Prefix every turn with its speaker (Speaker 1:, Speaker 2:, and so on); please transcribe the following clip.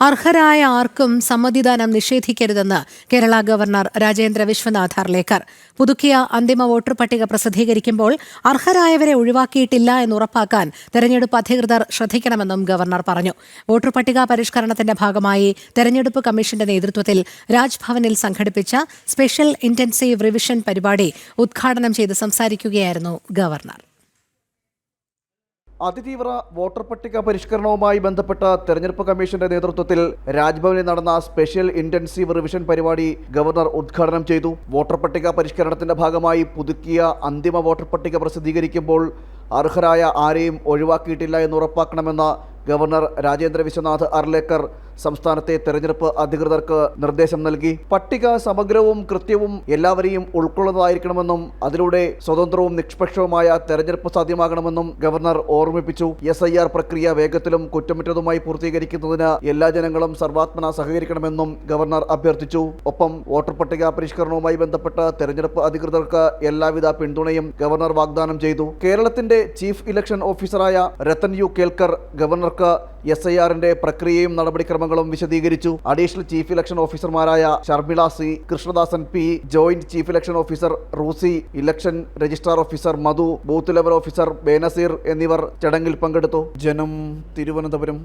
Speaker 1: അർഹരായ ആർക്കും സമ്മതിദാനം നിഷേധിക്കരുതെന്ന് കേരള ഗവർണർ രാജേന്ദ്ര വിശ്വനാഥ് അർലേക്കർ. പുതുക്കിയ അന്തിമ വോട്ടർ പട്ടിക പ്രസിദ്ധീകരിക്കുമ്പോൾ അർഹരായവരെ ഒഴിവാക്കിയിട്ടില്ല എന്ന് ഉറപ്പാക്കാൻ തെരഞ്ഞെടുപ്പ് അധികൃതർ ശ്രദ്ധിക്കണമെന്നും ഗവർണർ പറഞ്ഞു. വോട്ടർ പട്ടിക പരിഷ്കരണത്തിന്റെ ഭാഗമായി തെരഞ്ഞെടുപ്പ് കമ്മീഷന്റെ നേതൃത്വത്തിൽ രാജ്ഭവനിൽ സംഘടിപ്പിച്ച സ്പെഷ്യൽ ഇന്റൻസീവ് റിവിഷൻ പരിപാടി ഉദ്ഘാടനം ചെയ്ത് സംസാരിക്കുകയായിരുന്നു ഗവർണർ.
Speaker 2: അതിതീവ്ര വോട്ടർ പട്ടിക പരിഷ്കരണവുമായി ബന്ധപ്പെട്ട തെരഞ്ഞെടുപ്പ് കമ്മീഷന്റെ നേതൃത്വത്തിൽ രാജ്ഭവനിൽ നടന്ന സ്പെഷ്യൽ ഇന്റൻസീവ് റിവിഷൻ പരിപാടി ഗവർണർ ഉദ്ഘാടനം ചെയ്തു. വോട്ടർ പട്ടിക പരിഷ്കരണത്തിന്റെ ഭാഗമായി പുതുക്കിയ അന്തിമ വോട്ടർ പട്ടിക പ്രസിദ്ധീകരിക്കുമ്പോൾ അർഹരായ ആരെയും ഒഴിവാക്കിയിട്ടില്ല എന്ന് ഉറപ്പാക്കണമെന്ന ഗവർണർ രാജേന്ദ്ര വിശ്വനാഥ് അർലേക്കർ സംസ്ഥാനത്തെ തെരഞ്ഞെടുപ്പ് അധികൃതർക്ക് നിർദ്ദേശം നൽകി. പട്ടിക സമഗ്രവും കൃത്യവും എല്ലാവരെയും ഉൾക്കൊള്ളുന്നതായിരിക്കണമെന്നും അതിലൂടെ സ്വതന്ത്രവും നിഷ്പക്ഷവുമായ തെരഞ്ഞെടുപ്പ് സാധ്യമാകണമെന്നും ഗവർണർ ഓർമ്മിപ്പിച്ചു. എസ് ഐ ആർ പ്രക്രിയ വേഗത്തിലും കുറ്റമറ്റതുമായി പൂർത്തീകരിക്കുന്നതിന് എല്ലാ ജനങ്ങളും സർവാത്മന സഹകരിക്കണമെന്നും ഗവർണർ അഭ്യർത്ഥിച്ചു. ഒപ്പം വോട്ടർ പട്ടിക പരിഷ്കരണവുമായി ബന്ധപ്പെട്ട് തെരഞ്ഞെടുപ്പ് അധികൃതർക്ക് എല്ലാവിധ പിന്തുണയും ഗവർണർ വാഗ്ദാനം ചെയ്തു. കേരളത്തിന്റെ ചീഫ് ഇലക്ഷൻ ഓഫീസറായ രത്തൻ യു കേൽക്കർ ഗവർണർക്ക് എസ് ഐ ആറിന്റെ പ്രക്രിയയും നടപടിക്രമങ്ങളും വിശദീകരിച്ചു. അഡീഷണൽ ചീഫ് ഇലക്ഷൻ ഓഫീസർമാരായ Sharmila C Krishnadasan P joint chief election officer Rusi election registrar officer Madhu booth level officer Benazir എന്നിവർ ചടങ്ങിൽ പങ്കെടുത്തു. ജനം തിരുവനന്തപുരം.